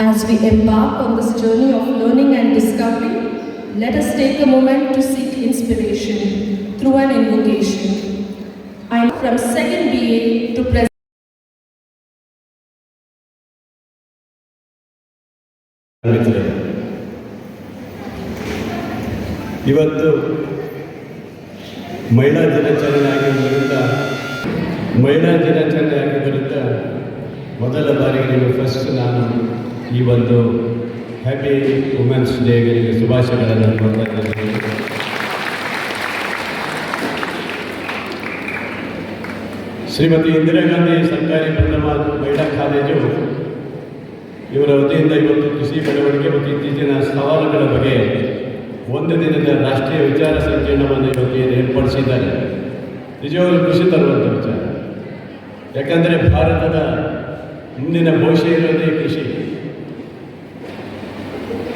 As we embark on this journey of learning and discovery, let us take a moment to seek inspiration through an invocation. I am from 2nd BA to present. ಮಿತ್ರರೇ, ಇವತ್ತು ಮಹಿಳಾ ದಿನಾಚರಣೆ ಆಗಿದ್ದರಿಂದ ಮಹಿಳಾ ದಿನಾಚರಣೆ ಆಗಿದ್ದರಿಂದ ಮೊದಲ ಬಾರಿಗೆ ನಿಮಗೆ ಫಸ್ಟ್ ನಾನು ಈ ಒಂದು ಹ್ಯಾಪಿ ವುಮೆನ್ಸ್ ಡೇಗೆ ಶುಭಾಶಯಗಳನ್ನು ಕೊಡ್ತಾ ಶ್ರೀಮತಿ ಇಂದಿರಾ ಗಾಂಧಿ ಸರ್ಕಾರಿ ಪ್ರಥಮ ಮಹಿಳಾ ಕಾಲೇಜು. ಇವರ ವತಿಯಿಂದ ಇವತ್ತು ಕೃಷಿ ಬೆಳವಣಿಗೆ ಮತ್ತು ಇತ್ತೀಚಿನ ಸವಾಲುಗಳ ಬಗ್ಗೆ ಒಂದು ದಿನದ ರಾಷ್ಟ್ರೀಯ ವಿಚಾರ ಸಂಕಿರಣವನ್ನು ಇವತ್ತು ಏರ್ಪಡಿಸಿದ್ದಾರೆ. ನಿಜವಾಗಲೂ ಖುಷಿ ತರುವಂಥ ವಿಚಾರ. ಯಾಕಂದರೆ ಭಾರತದ ಮುಂದಿನ ಭವಿಷ್ಯ ಇರೋದೇ ಕೃಷಿ.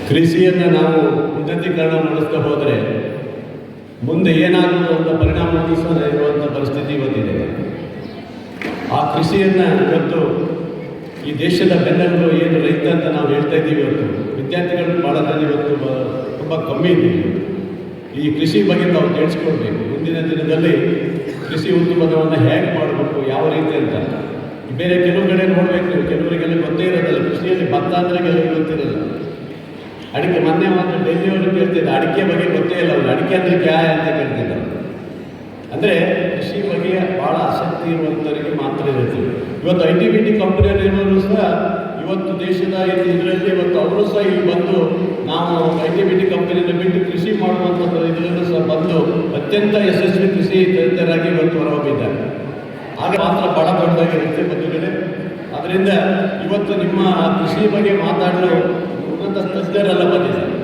ಕೃಷಿಯನ್ನು ನಾವು ಉನ್ನತೀಕರಣ ಮಾಡಿಸ್ತಾ ಹೋದರೆ ಮುಂದೆ ಏನಾಗುತ್ತೋ ಅಂತ ಪರಿಣಾಮ ಬೀಸೋದೇ ಇರುವಂಥ ಪರಿಸ್ಥಿತಿ ಬಂದಿದೆ ಆ ಕೃಷಿಯನ್ನು ಇವತ್ತು ಈ ದೇಶದ ಬೆನ್ನೆಲುಬು ಏನು ರೈತ ಅಂತ ನಾವು ಹೇಳ್ತಾ ಇದ್ದೀವಿ ಇವತ್ತು. ವಿದ್ಯಾರ್ಥಿಗಳು ಜನ ಇವತ್ತು ತುಂಬ ಕಮ್ಮಿ ಇದೆ. ಈ ಕೃಷಿ ಬಗ್ಗೆ ನಾವು ತಿಳಿಸ್ಕೊಡ್ಬೇಕು. ಮುಂದಿನ ದಿನದಲ್ಲಿ ಕೃಷಿ ಉದ್ಯಮವನ್ನು ಹೇಗೆ ಮಾಡಬೇಕು, ಯಾವ ರೀತಿ ಅಂತ. ಬೇರೆ ಕೆಲವು ಕಡೆ ನೋಡಬೇಕು ಕೆಲವರಿಗೆಲ್ಲ ಗೊತ್ತೇ ಇರೋದಲ್ಲ, ಕೃಷಿಯಲ್ಲಿ ಭತ್ತ ಅಂದರೆ ಅಡಿಕೆ, ಮೊನ್ನೆ ಮಾತ್ರ ಡೆಲ್ಲಿಯವರು ಕೇಳ್ತಿದ್ದ, ಅಡಿಕೆ ಬಗ್ಗೆ ಗೊತ್ತೇ ಇಲ್ಲ ಅವರು. ಅಡಿಕೆ ಅಂದರೆ ಕ್ಯಾ ಅಂತ ಕೇಳ್ತಿದ್ದ ಅಂದರೆ ಕೃಷಿ ಬಗ್ಗೆ ಭಾಳ ಆಸಕ್ತಿ ಇರುವಂಥವರಿಗೆ ಮಾತ್ರ ಇರುತ್ತೆ. ಇವತ್ತು ಐ ಟಿ ಬಿ ಟಿ ಕಂಪನಿಯಲ್ಲಿ ಇರೋರು ಸಹ ಇವತ್ತು ದೇಶದ ಇದರಲ್ಲಿ ಇವತ್ತು ಅವರು ಸಹ ಇಲ್ಲಿ ಬಂದು ನಾವು ಐ ಟಿ ಬಿ ಟಿ ಕಂಪನಿಯನ್ನು ಬಿಟ್ಟು ಕೃಷಿ ಮಾಡುವಂಥ ಇದರಲ್ಲೂ ಸಹ ಬಂದು ಅತ್ಯಂತ ಯಶಸ್ವಿ ಕೃಷಿ ತಜ್ಞರಾಗಿ ಇವತ್ತು ಹೊರಹೊಮ್ಮಿದ್ದಾರೆ. ಆಗ ಮಾತ್ರ ಭಾಳ ದೊಡ್ಡದಾಗಿರುತ್ತೆ ಬಂಧುಗಳೇ ಅದರಿಂದ ಇವತ್ತು ನಿಮ್ಮ ಕೃಷಿ ಬಗ್ಗೆ ಮಾತಾಡಲು ತಜ್ಞರೆಲ್ಲ ಬಂದಿದ್ದಾರೆ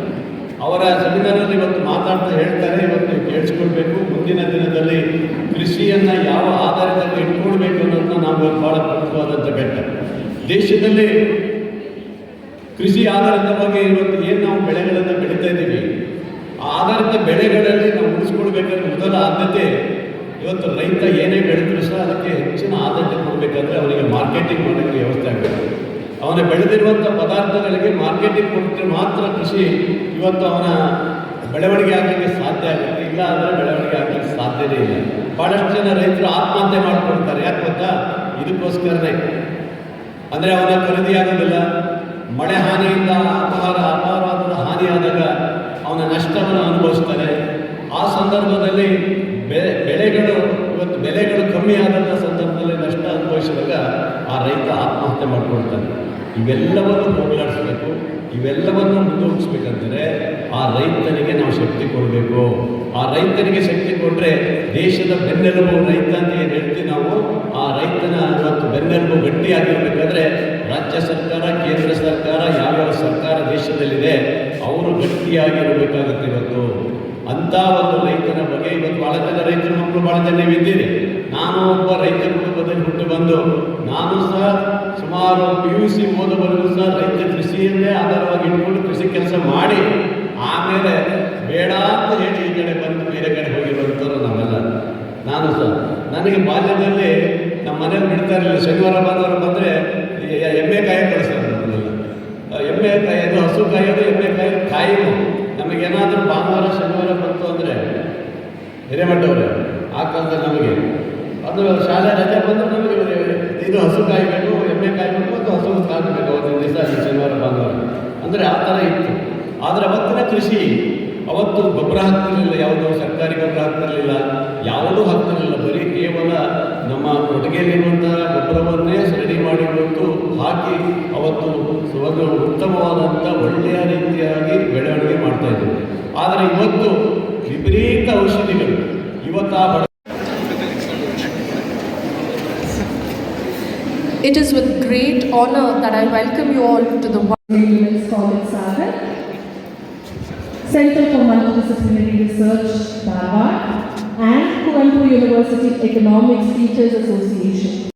ಅವರ ಸೆಮಿನಾರಲ್ಲಿ ಇವತ್ತು ಮಾತಾಡ್ತಾ ಹೇಳ್ತಾರೆ, ಇವತ್ತು ಕೇಳಿಸ್ಕೊಳ್ಬೇಕು. ಮುಂದಿನ ದಿನದಲ್ಲಿ ಕೃಷಿಯನ್ನು ಯಾವ ಆಧಾರದಲ್ಲಿ ಇಟ್ಕೊಳ್ಬೇಕು ಅನ್ನೋದನ್ನ ನಾವು ಇವತ್ತು ಭಾಳ ಪ್ರಮುಖವಾದಂಥ ಘಟ್ಟ ದೇಶದಲ್ಲಿ ಕೃಷಿ ಆಧಾರಿತವಾಗಿ ಇವತ್ತು ಏನು ನಾವು ಬೆಳೆಗಳನ್ನು ಬೆಳೀತಾ ಇದ್ದೀವಿ, ಆ ಆಧಾರಿತ ಬೆಳೆಗಳಲ್ಲಿ ನಾವು ಉಳಿಸ್ಕೊಳ್ಬೇಕಾದ್ರೆ ಮೊದಲ ಆದ್ಯತೆ ಇವತ್ತು ರೈತ ಏನೇ ಬೆಳೆದರೂ ಸಹ ಅದಕ್ಕೆ ಹೆಚ್ಚಿನ ಆದ್ಯತೆ ಕೊಡಬೇಕಂದ್ರೆ ಅವರಿಗೆ ಮಾರ್ಕೆಟಿಂಗ್ ಮಾಡೋಕ್ಕೆ ವ್ಯವಸ್ಥೆ ಆಗಬೇಕು. ಅವನ ಬೆಳೆದಿರುವಂಥ ಪದಾರ್ಥಗಳಿಗೆ ಮಾರ್ಕೆಟಿಂಗ್ ಕೊಟ್ಟರೆ ಮಾತ್ರ ಕೃಷಿ ಇವತ್ತು ಅವನ ಬೆಳವಣಿಗೆ ಆಗಲಿಕ್ಕೆ ಸಾಧ್ಯ ಆಗುತ್ತೆ ಇಲ್ಲ ಅಂದರೆ ಬೆಳವಣಿಗೆ ಆಗಲಿಕ್ಕೆ ಸಾಧ್ಯವೇ ಇಲ್ಲ. ಭಾಳಷ್ಟು ಜನ ರೈತರು ಆತ್ಮಹತ್ಯೆ ಮಾಡಿಕೊಡ್ತಾರೆ ಯಾಕೆ ಗೊತ್ತಾ? ಇದಕ್ಕೋಸ್ಕರನೇ. ಅಂದರೆ ಅವನ ಖರೀದಿ ಆಗೋದಿಲ್ಲ. ಮಳೆ ಹಾನಿಯಿಂದ ಅಪಾರ ಅಪಾರವಾದ ಹಾನಿಯಾದಾಗ ಅವನ ನಷ್ಟವನ್ನು ಅನುಭವಿಸ್ತಾನೆ ಆ ಸಂದರ್ಭದಲ್ಲಿ ಬೆಳೆ ಬೆಳೆಗಳು, ಇವತ್ತು ಬೆಲೆಗಳು ಕಮ್ಮಿ ಆದಂಥ ಸಂದರ್ಭದಲ್ಲಿ ನಷ್ಟ ಅನುಭವಿಸಿದಾಗ ಆ ರೈತ ಆತ್ಮಹತ್ಯೆ ಮಾಡ್ಕೊಳ್ತಾನೆ. ಇವೆಲ್ಲವನ್ನು ಹೋಗಲಾಡಿಸ್ಬೇಕು, ಇವೆಲ್ಲವನ್ನು ಮುಂದೋಗಿಸ್ಬೇಕಂದರೆ ಆ ರೈತನಿಗೆ ನಾವು ಶಕ್ತಿ ಕೊಡಬೇಕು. ಆ ರೈತನಿಗೆ ಶಕ್ತಿ ಕೊಟ್ಟರೆ ದೇಶದ ಬೆನ್ನೆಲುಬು ರೈತ ಅಂತ ಏನು ಹೇಳ್ತೀವಿ ನಾವು? ಆ ರೈತನ ಮತ್ತು ಬೆನ್ನೆಲುಬು ಗಟ್ಟಿಯಾಗಿರಬೇಕಾದ್ರೆ ರಾಜ್ಯ ಸರ್ಕಾರ, ಕೇಂದ್ರ ಸರ್ಕಾರ, ಯಾವ್ಯಾವ ಸರ್ಕಾರ ದೇಶದಲ್ಲಿದೆ, ಅವರು ಗಟ್ಟಿಯಾಗಿರಬೇಕಾಗುತ್ತೆ ಇವತ್ತು. ಅಂಥ ಒಂದು ರೈತನ ಬಗ್ಗೆ ಇವತ್ತು ಭಾಳ ಜನ ರೈತರ ಮಕ್ಕಳು ಭಾಳ ಜನ ನೀವಿದ್ದೀರಿ. ನಾನು ಒಬ್ಬ ರೈತ ಕುಟುಂಬದಲ್ಲಿ ಹುಟ್ಟು ಬಂದು, ನಾನು ಸಹ ಸುಮಾರು ಪಿ ಯು ಸಿ ಓದುವರೆಗೂ ಸಹ ರೈತ ಕೃಷಿಯನ್ನೇ ಆಧಾರವಾಗಿ ಇಟ್ಕೊಂಡು ಕೃಷಿ ಕೆಲಸ ಮಾಡಿ, ಆಮೇಲೆ ಬೇಡ ಅಂತ ಹೇಳಿ ಈ ಕಡೆ ಬಂದು ಬೇರೆ ಕಡೆ ಹೋಗಿ ಹೋಗಿರುವಂಥವ್ರು ನಾವೆಲ್ಲ ನಾನು ಸಹ. ನನಗೆ ಬಾಲ್ಯದಲ್ಲಿ ನಮ್ಮ ಮನೇಲಿ ಬಿಡ್ತಾ ಇರಲಿಲ್ಲ. ಶನಿವಾರ, ಭಾನುವಾರ ಬಂದರೆ ಎಮ್ಮೆ ಕಾಯಿ ಕಳಿಸ್ತಾರೆ ನಮ್ಮನ್ನೆಲ್ಲ ಎಮ್ಮೆ ಕಾಯೋದು ಹಸು ಕಾಯೋದು ಎಮ್ಮೆ ಕಾಯೋದು ಕಾಯಿನು ನಮಗೇನಾದರೂ ಭಾನುವಾರ, ಶನಿವಾರ ಬಂತು ಅಂದರೆ ಹಿರೇಮಠವ್ರೆ ಆ ಕಾಲದಲ್ಲಿ ನಮಗೆ. ಅದು ಶಾಲೆ ರಜೆ ಬಂದರೆ ನಮಗೆ ಇದು ಹಸು ಕಾಯಬೇಕು ಎಮ್ಮೆ ಕಾಯಬೇಕು ಹಸು ಕಾಯಬೇಕು ಅವತ್ತಿನ ದಿವಸ ಶನಿವಾರ ಭಾನುವಾರ. ಅಂದರೆ ಆ ಥರ ಇತ್ತು. ಆದರೆ ಅವತ್ತಿನ ಕೃಷಿ, ಅವತ್ತು ಗೊಬ್ಬರ ಹಾಕ್ತಿರಲಿಲ್ಲ, ಯಾವುದೋ ಸರ್ಕಾರಿ ಗೊಬ್ಬರ ಹಾಕ್ತಿರಲಿಲ್ಲ, ಯಾವುದೂ ಹಾಕ್ತಿರಲಿಲ್ಲ. ಬರೀ ಕೇವಲ ನಮ್ಮ ಕೊಟ್ಟಿಗೆಯಲ್ಲಿರುವಂಥ ಗೊಬ್ಬರವನ್ನೇ ಮಾಡಿ ಇವತ್ತು ಹಾಕಿ ಅವತ್ತು ಒಂದು ಉತ್ತಮವಾದಂಥ ಒಳ್ಳೆಯ ರೀತಿಯಾಗಿ ಬೆಳವಣಿಗೆ ಮಾಡ್ತಾ ಇದ್ರು ಆದರೆ ಇವತ್ತು ವಿಪರೀತ ಔಷಧಿಗಳು. ಇವತ್ತು ಆ It is with great honor that I welcome you all to the Women's College Sagar, Center for Multidisciplinary Research, Dharwad, and Kuvempu University Economics Teachers Association.